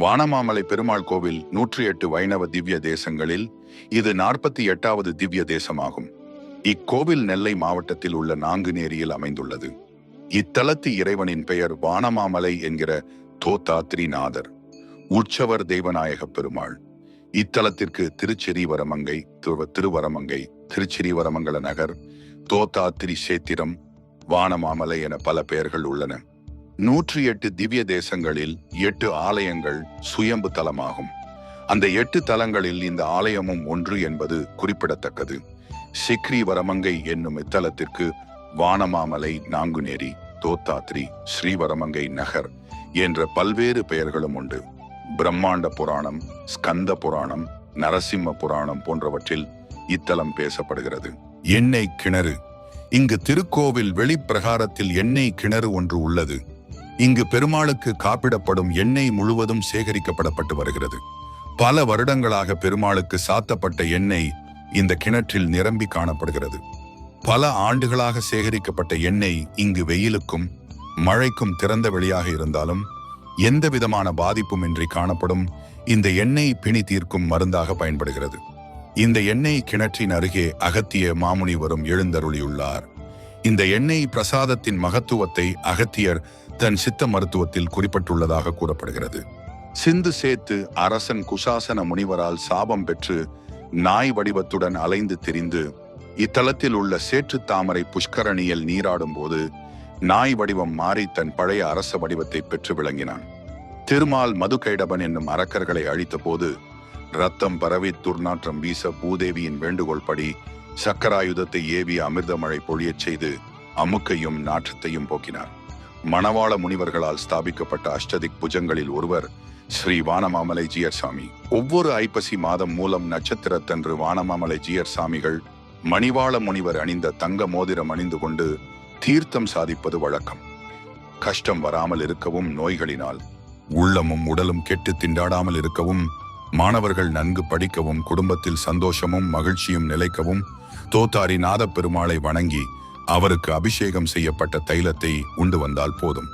வானமாமலை பெருமாள் கோவில் நூற்றி எட்டு வைணவ திவ்ய தேசங்களில் இது நாற்பத்தி எட்டாவது திவ்ய தேசமாகும். இக்கோவில் நெல்லை மாவட்டத்தில் உள்ள நாங்குநேரியில் அமைந்துள்ளது. இத்தலத்து இறைவனின் பெயர் வானமாமலை என்கிற தோத்தாத்ரிநாதர் உற்சவர் தெய்வநாயக பெருமாள். இத்தலத்திற்கு திருச்செரிவரமங்கை திருவரமங்கை திருச்சிறிவரமங்கல நகர் தோத்தாத்திரி சேத்திரம் வானமாமலை என பல பெயர்கள் உள்ளன. நூற்றி எட்டு திவ்ய தேசங்களில் எட்டு ஆலயங்கள் சுயம்பு தலமாகும். அந்த எட்டு தலங்களில் இந்த ஆலயமும் ஒன்று என்பது குறிப்பிடத்தக்கது. சிக்ரி வரமங்கை என்னும் இத்தலத்திற்கு வானமாமலை நாங்குநேரி தோத்தாத்ரி ஸ்ரீவரமங்கை நகர் என்ற பல்வேறு பெயர்களும் உண்டு. பிரம்மாண்ட புராணம் ஸ்கந்த புராணம் நரசிம்ம புராணம் போன்றவற்றில் இத்தலம் பேசப்படுகிறது. எண்ணெய் கிணறு. இங்கு திருக்கோவில் வெளிப்பிரகாரத்தில் எண்ணெய் கிணறு ஒன்று உள்ளது. இங்கு பெருமாளுக்கு காப்பிடப்படும் எண்ணெய் முழுவதும் சேகரிக்கப்படப்பட்டு வருகிறது. பல வருடங்களாக பெருமாளுக்கு சாத்தப்பட்ட எண்ணெய் இந்த கிணற்றில் நிரம்பி காணப்படுகிறது. பல ஆண்டுகளாக சேகரிக்கப்பட்ட எண்ணெய் இங்கு வெயிலுக்கும் மழைக்கும் திறந்த வெளியாக இருந்தாலும் எந்த விதமான பாதிப்பும் இன்றி காணப்படும் இந்த எண்ணெய் பிணி தீர்க்கும் மருந்தாக பயன்படுகிறது. இந்த எண்ணெய் கிணற்றின் அருகே அகத்திய மாமுனிவரும் எழுந்தருளியுள்ளார். இந்த எண்ணெய் பிரசாதத்தின் மகத்துவத்தை அகத்தியர் தன் சித்த மருத்துவத்தில் குறிப்பிட்டுள்ளதாக கூறப்படுகிறது. சிந்து சேத்து அரசன் குசாசன முனிவரால் சாபம் பெற்று நாய் வடிவத்துடன் அலைந்து திரிந்து இத்தலத்தில் உள்ள சேற்று தாமரை புஷ்கரணியில் நீராடும் போது நாய் வடிவம் மாறி தன் பழைய அரச வடிவத்தை பெற்று விளங்கினான். திருமால் மதுகைடபன் என்னும் அரக்கர்களை அழித்த போது ரத்தம் பரவி துர்நாற்றம் வீச பூதேவியின் வேண்டுகோள் படி சக்கராயுதத்தை ஏவி அமிர்தமழை பொழியச் செய்து அமுக்கையும் நாற்றத்தையும் போக்கினார். மணவாள முனிவர்களால் ஸ்தாபிக்கப்பட்ட அஷ்டதிக் புஜங்களில் ஒருவர் ஸ்ரீ வானமாமலை ஜியர் சாமி. ஒவ்வொரு ஐப்பசி மாதம் மூலம் நட்சத்திரத்தன்று வானமாமலை ஜியர் சாமிகள் மணிவாள முனிவர் அணிந்த தங்க மோதிரம் அணிந்து கொண்டு தீர்த்தம் சாதிப்பது வழக்கம். கஷ்டம் வராமல் இருக்கவும் நோய்களினால் உள்ளமும் உடலும் கெட்டு திண்டாடாமல் இருக்கவும் மாணவர்கள் நன்கு படிக்கவும் குடும்பத்தில் சந்தோஷமும் மகிழ்ச்சியும் நிலைக்கவும் தோத்தாரி நாதப் பெருமாளை வணங்கி அவருக்கு அபிஷேகம் செய்யப்பட்ட தைலத்தை உண்டு வந்தால் போதும்.